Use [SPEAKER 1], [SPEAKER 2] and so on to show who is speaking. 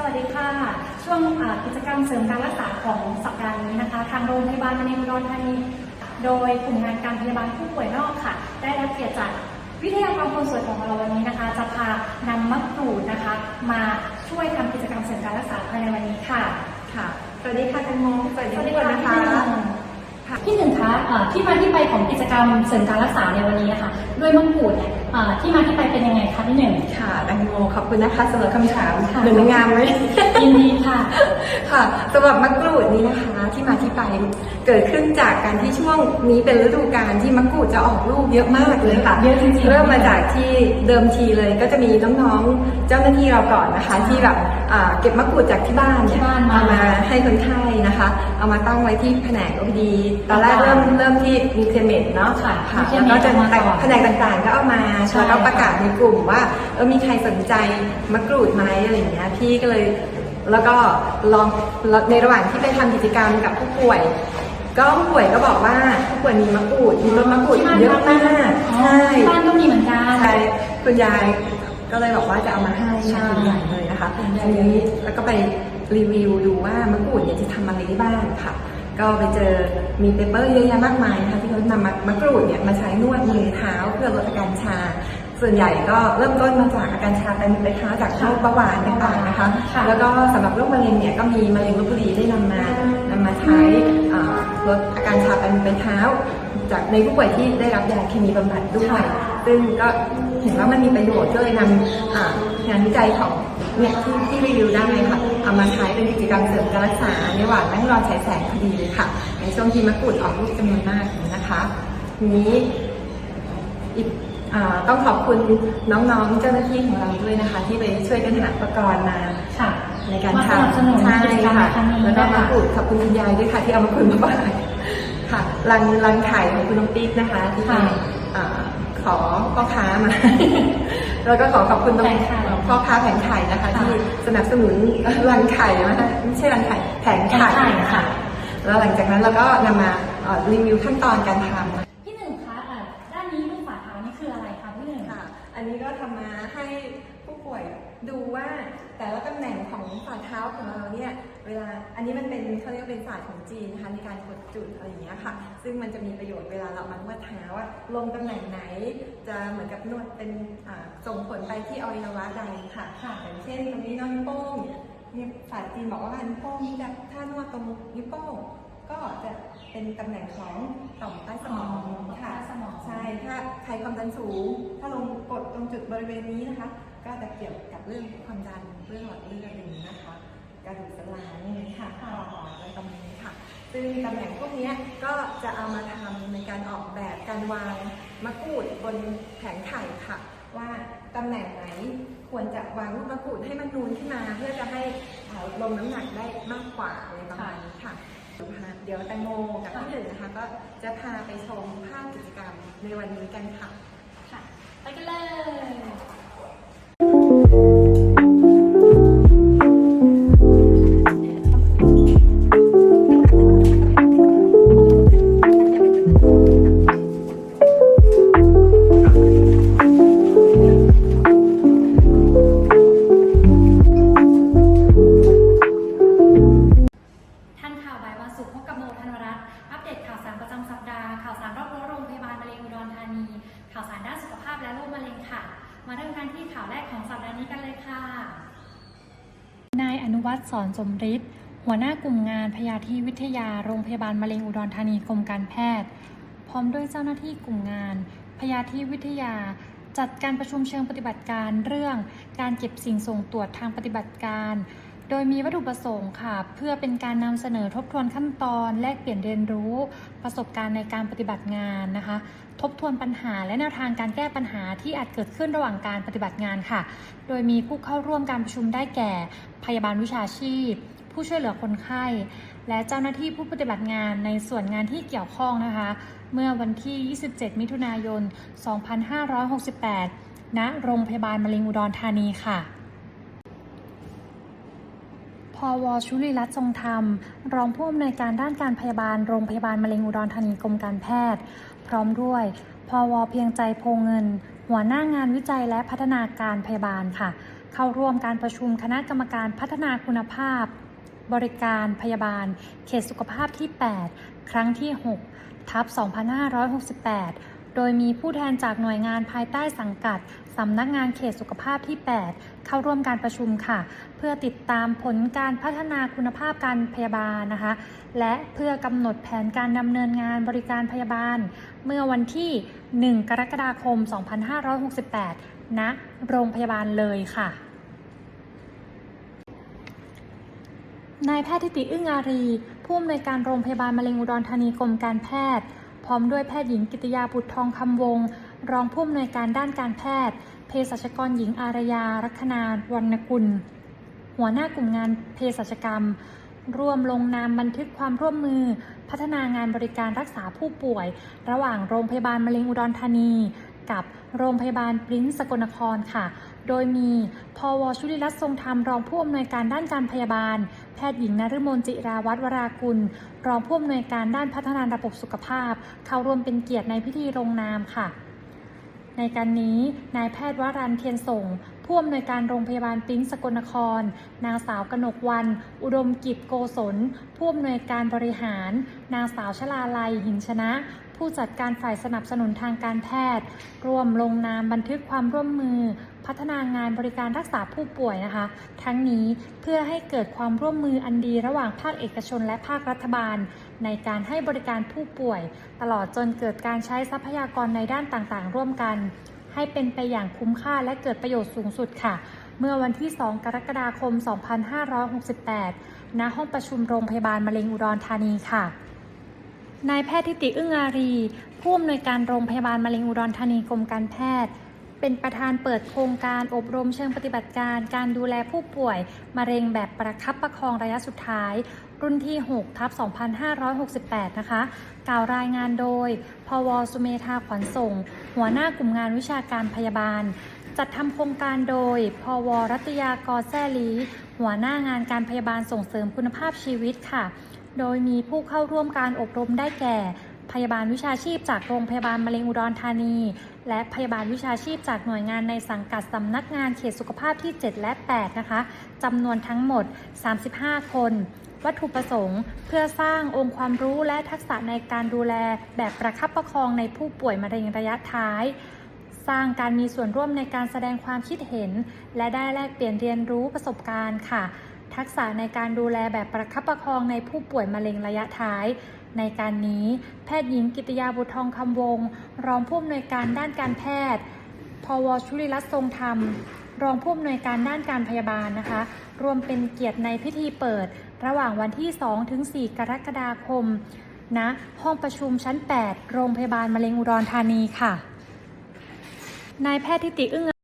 [SPEAKER 1] สวัสดีค่ะ ช่วงอ่ากิจกรรมเสริมการรักษาของสัปดาห์นี้นะคะ ทางโรงพยาบาลมณีอุดรธานีโดยกลุ่มงานการพยาบาลผู้ป่วยนอกค่ะ ได้รับเกียรติจากวิทยากรคนสวยของเราวันนี้นะคะ จะพานำมะกรูดนะคะ มาช่วยทำกิจกรรมเสริมการรักษาภายในวันนี้ค่ะ
[SPEAKER 2] ค่ะสวัสดีค่ะแตงโมสวัสดี
[SPEAKER 1] สวัส
[SPEAKER 2] ทุ
[SPEAKER 1] ดี
[SPEAKER 2] กคน
[SPEAKER 1] ค่ะ
[SPEAKER 2] นะคะ
[SPEAKER 1] พี่หนึ่งคะเอ่อที่มาที่ไปของกิจกรรมเสริมการรักษาในวันนี้นะคะ ด้วยมะกรูดเนี่ยเอ่อที่มาที่ไปเป็นยังไงคะพี่หนึ่ง
[SPEAKER 2] ค่ะแตงโมขอบคุณนะคะสำหรับคำถาม
[SPEAKER 1] ค่ะ
[SPEAKER 2] หนึ่งในงามไหม
[SPEAKER 1] ยินดีค่ะ
[SPEAKER 2] ค่ะสำหรับมะกรูดนี้นะคะ ที่มาที่ไปเกิดขึ้นจากการที่ช่วงนี้เป็นฤดูกาลที่มะกรูดจะออกลูกเยอะมากเลยค่ะ
[SPEAKER 1] เยอะจริงๆ
[SPEAKER 2] เริ่มมาจากที่เดิมทีเลยก็จะมีน้องๆเจ้าหน้าที่เราก่อนนะคะ ที่แบบอ่าเก็บมะกรูดจากที่บ้านเนี่ย
[SPEAKER 1] ที่บ้านมา
[SPEAKER 2] เอามาให้คนไข้นะคะ เอามาตั้งไว้ที่แผนก OPD ตอนแรกเริ่มเริ่มที่มีเคเมดเนาะ
[SPEAKER 1] ค่ะ
[SPEAKER 2] ค่ะ
[SPEAKER 1] มี
[SPEAKER 2] แล้วก็จะ
[SPEAKER 1] เคมี
[SPEAKER 2] แต่
[SPEAKER 1] มาก่อน
[SPEAKER 2] แผนกต่างๆ ก็เอามา
[SPEAKER 1] ใช่
[SPEAKER 2] แล้วก็ประกาศในกลุ่มว่าเออมีใครสนใจมะกรูดไหมอะไรอย่างเงี้ยพี่ก็เลยแล้วก็ลองในระหว่างที่ไปทำกิจกรรมกับผู้ป่วย ก็ผู้ป่วยก็บอกว่าผู้ป่วยมีมะกรูดมีต้นมะกรูด
[SPEAKER 1] ที่บ้าน
[SPEAKER 2] เยอะมาก
[SPEAKER 1] อ๋อ
[SPEAKER 2] ใช่
[SPEAKER 1] ที่บ้านก็มีเหมือนกัน
[SPEAKER 2] ใช่คุณยายก็เลยบอกว่าจะเอามาให้
[SPEAKER 1] ใช่
[SPEAKER 2] คุณยายเลยนะคะ
[SPEAKER 1] คุณยาย
[SPEAKER 2] ทีนี้แล้วก็ไปรีวิวดูว่ามะกรูดเนี่ยจะทำอะไรได้บ้างค่ะ ก็ไปเจอมีเปเปอร์เยอะแยะมากมายนะคะที่เขานำมามะกรูดเนี่ยมาใช้นวดมือเท้าเพื่อลดอาการชา ส่วนใหญ่ก็เริ่มต้นมาจากอาการชาเป็นไปเท้าจากโรคเบาหวานต่างๆนะคะ
[SPEAKER 1] ค่ะ
[SPEAKER 2] แล้วก็สำหรับโรคมะเร็งเนี่ยก็มีมะเร็งลบบุรีได้นำมานำมาใช้อ่าลดอาการชาเป็นไปเท้า จากในผู้ป่วยที่ได้รับยาเคมีบำบัดด้วย ซึ่งก็เห็นว่ามันมีประโยชน์ก็เลยนำอ่างานวิจัยของเนี่ยที่ที่รีวิวได้ค่ะเอามาใช้ เป็นกิจกรรมเสริมการรักษาในระหว่างนั่งรอฉายแสงพอดีเลยค่ะ ในช่วงที่มะกรูดออกลูกจำนวนมากนะคะทีนี้อีกอ่าต้องขอบคุณน้องๆ เจ้าหน้าที่ของเราด้วยนะคะ ที่ไปช่วยกันหาอุปกรณ์มา
[SPEAKER 1] ค่ะ
[SPEAKER 2] ในการ
[SPEAKER 1] มา
[SPEAKER 2] ท
[SPEAKER 1] สนับสนุนำ
[SPEAKER 2] ใช่
[SPEAKER 1] กิจกรรม
[SPEAKER 2] ค่ะ
[SPEAKER 1] ในครั้งนี้
[SPEAKER 2] แล้วก็
[SPEAKER 1] นะคะ
[SPEAKER 2] มะกรูดขอบคุณคุณยายด้วยค่ะที่เอามะกรูดมาฝากค่ะรังรังไข่ของคุณน้องปิ๊กนะคะที่ไป
[SPEAKER 1] ค่ะ
[SPEAKER 2] อ่าขอพ่อค้ามา แล้วก็ขอขอบคุณ
[SPEAKER 1] แผงไข่
[SPEAKER 2] พ่อค้าแผงไข่นะคะ
[SPEAKER 1] ค่ะ
[SPEAKER 2] ที่สนับสนุนรังไข่นะคะไม่ใช่รังไข่แผงไข่
[SPEAKER 1] แผงไข่ค่ะ
[SPEAKER 2] ค่ะ แล้วหลังจากนั้นเราก็นำมาเอ่อรีวิวขั้นตอนการทำ
[SPEAKER 1] พี่หนึ่งคะอะด้านนี้รูปฝ่าเท้านี่คืออะไรคะพี่หนึ่ง
[SPEAKER 2] ค่ะ อันนี้ก็ทำมาให้ผู้ป่วยดูว่าแต่ละตำแหน่งของฝ่าเท้าของเราเนี่ย เวลาอันนี้มันเป็นเขาเรียกว่าเป็นศาสตร์ของจีนนะคะในการกดจุดอะไรอย่างเงี้ยค่ะ ซึ่งมันจะมีประโยชน์เวลาเรามานวดเท้าว่าลงตำแหน่งไหน จะเหมือนกับนวดเป็นอ่าส่งผลไปที่อวัยวะใดค่ะ
[SPEAKER 1] ค่ะ
[SPEAKER 2] อย่างเช่นตรงนี้น้องนิ้วโป้งเนี่ยศาสตร์จีนบอกว่านิ้วโป้งจะถ้านวดตรงนิ้วโป้งก็จะเป็นตำแหน่งของต่อมใต้สมองค่ะ
[SPEAKER 1] สมอง
[SPEAKER 2] ใช่ถ้าใครความดันสูง ถ้าลงกดตรงจุดบริเวณนี้นะคะ ก็จะเกี่ยวกับเรื่องความดันเรื่องหลอดเลือดอย่างนี้นะคะก ระดูกสันหลังนี้ค่ะคออะไรประมาณนี้ค่ะ ซึ่งตำแหน่งพวกนี้ก็จะเอามาทำในการออกแบบการวางมะกรูดบนแผงไข่ค่ะ ว่าตำแหน่งไหนควรจะวางลูกมะกรูดให้มันนูนขึ้นมา เพื่อจะให้ลงน้ำหนักได้มากกว่าอะไรประมาณนี้ค่ะเดี๋ยวแตงโมกับพี่หนึ่งนะคะ ก็จะพาไปชมภาพกิจกรรมในวันนี้กันค่ะ
[SPEAKER 1] ค่ะ ไปกันเลย ข่าวสารด้านสุขภาพและโรคมะเร็งค่ะ มาเริ่มกันที่ข่าวแรกของสัปดาห์นี้กันเลยค่ะ นายอนุวัฒน์สอนสมฤทธิ์หัวหน้ากลุ่มงานพยาธิวิทยาโรงพยาบาลมะเร็งอุดรธานีกรมการแพทย์ พร้อมด้วยเจ้าหน้าที่กลุ่มงาน พยาธิวิทยา จัดการประชุมเชิงปฏิบัติการเรื่อง การเก็บสิ่งส่งตรวจทางปฏิบัติการ โดยมีวัตถุประสงค์ค่ะ เพื่อเป็นการนำเสนอทบทวนขั้นตอน แลกเปลี่ยนเรียนรู้ประสบการณ์ในการปฏิบัติงานนะคะ ทบทวนปัญหาและแนวทางการแก้ปัญหาที่อาจเกิดขึ้นระหว่างการปฏิบัติงานค่ะ โดยมีผู้เข้าร่วมการประชุมได้แก่ พยาบาลวิชาชีพ ผู้ช่วยเหลือคนไข้ และเจ้าหน้าที่ผู้ปฏิบัติงานในส่วนงานที่เกี่ยวข้องนะคะ เมื่อวันที่ 27 มิถุนายน 2568 ณ โรงพยาบาลมะเร็งอุดรธานีค่ะ พวชุลีรัตน์ทรงธรรม รองผู้อำนวยการด้านการพยาบาลโรงพยาบาลมะเร็งอุดรธานีกรมการแพทย์ พร้อมด้วยพวเพียงใจโพเงิน หัวหน้างานวิจัยและพัฒนาการพยาบาลค่ะเข้าเข้าร่วมการประชุมคณะกรรมการพัฒนาคุณภาพ บริการพยาบาล เขตสุขภาพที่ 8 ครั้งที่ 6 ทับ 2568 โดยมีผู้แทนจากหน่วยงานภายใต้สังกัดสำนักงานเขตสุขภาพที่ 8 เข้าร่วมการประชุมค่ะ เพื่อติดตามผลการพัฒนาคุณภาพการพยาบาลนะคะ และเพื่อกำหนดแผนการดำเนินงานบริการพยาบาล เมื่อวันที่ 1 กรกฎาคม 2568 ณ โรงพยาบาลเลยค่ะนายแพทย์ทิติอึ้งอารี ผู้อำนวยการโรงพยาบาลมะเร็งอุดรธานีกรมการแพทย์ พร้อมด้วยแพทย์หญิงกิตยาบุตรทองคำวง รองผู้อำนวยการด้านการแพทย์ เภสัชกรหญิงอารยา รัคนาวรรณกุล หัวหน้ากลุ่มงานเภสัชกรรม ร่วมลงนามบันทึกความร่วมมือ พัฒนางานบริการรักษาผู้ป่วย ระหว่างโรงพยาบาลมะเร็งอุดรธานี กับโรงพยาบาลปริ้นซ์สกลนครค่ะ โดยมีพวชุลิรัตน์ทรงธรรมรองผู้อำนวยการด้านการพยาบาล แพทย์หญิงนฤมลจิราวัตรวรากุล รองผู้อำนวยการด้านพัฒนาระบบสุขภาพ เข้าร่วมเป็นเกียรติในพิธีลงนามค่ะในการนี้นายแพทย์วรันเทียนส่ง ผู้อำนวยการโรงพยาบาลปริ้นซ์สกลนคร นางสาวกนกวัน อุดมกิจโกศล ผู้อำนวยการบริหาร นางสาวชลาลัยหินชนะ ผู้จัดการฝ่ายสนับสนุนทางการแพทย์ ร่วมลงนามบันทึกความร่วมมือ พัฒนางานบริการรักษาผู้ป่วยนะคะ ทั้งนี้เพื่อให้เกิดความร่วมมืออันดีระหว่างภาคเอกชนและภาครัฐบาล ในการให้บริการผู้ป่วย ตลอดจนเกิดการใช้ทรัพยากรในด้านต่างๆ ร่วมกัน ให้เป็นไปอย่างคุ้มค่าและเกิดประโยชน์สูงสุดค่ะ เมื่อวันที่ 2 กรกฎาคม 2568 ณ ห้องประชุมโรงพยาบาลมะเร็งอุดรธานีค่ะ นายแพทย์ทิติอึ้งอารี ผู้อำนวยการโรงพยาบาลมะเร็งอุดรธานีกรมการแพทย์เป็นประธานเปิดโครงการอบรมเชิงปฏิบัติการ การดูแลผู้ป่วย มะเร็งแบบประคับประคองระยะสุดท้าย รุ่นที่6ทับ2568 นะคะ กล่าวรายงานโดย พวสุเมธาขวัญส่ง หัวหน้ากลุ่มงานวิชาการพยาบาล จัดทำโครงการโดย พวรัตยากรแซ่ลี หัวหน้างานการพยาบาลส่งเสริมคุณภาพชีวิตค่ะ โดยมีผู้เข้าร่วมการอบรมได้แก่ พยาบาลวิชาชีพจากโรงพยาบาลมะเร็งอุดรธานี และพยาบาลวิชาชีพจากหน่วยงานในสังกัดสำนักงานเขตสุขภาพที่ 7 และ 8 นะคะจำนวนทั้งหมด 35 คน วัตถุประสงค์ เพื่อสร้างองค์ความรู้และทักษะในการดูแลแบบประคับประคองในผู้ป่วยมะเร็งระยะท้าย สร้างการมีส่วนร่วมในการแสดงความคิดเห็น และได้แลกเปลี่ยนเรียนรู้ประสบการณ์ค่ะ ทักษะในการดูแลแบบประคับประคองในผู้ป่วยมะเร็งระยะท้ายในการนี้แพทย์หญิงกิตยาบุตรทองคำวง รองผู้อำนวยการด้านการแพทย์ พวชุลิรัตน์ทรงธรรม รองผู้อำนวยการด้านการพยาบาลนะคะ รวมเป็นเกียรติในพิธีเปิด ระหว่างวันที่ 2 ถึง 4 กรกฎาคมณห้องประชุมชั้น 8 โรงพยาบาลมะเร็งอุดรธานีค่ะ นายแพทย์ทิติอึ้ง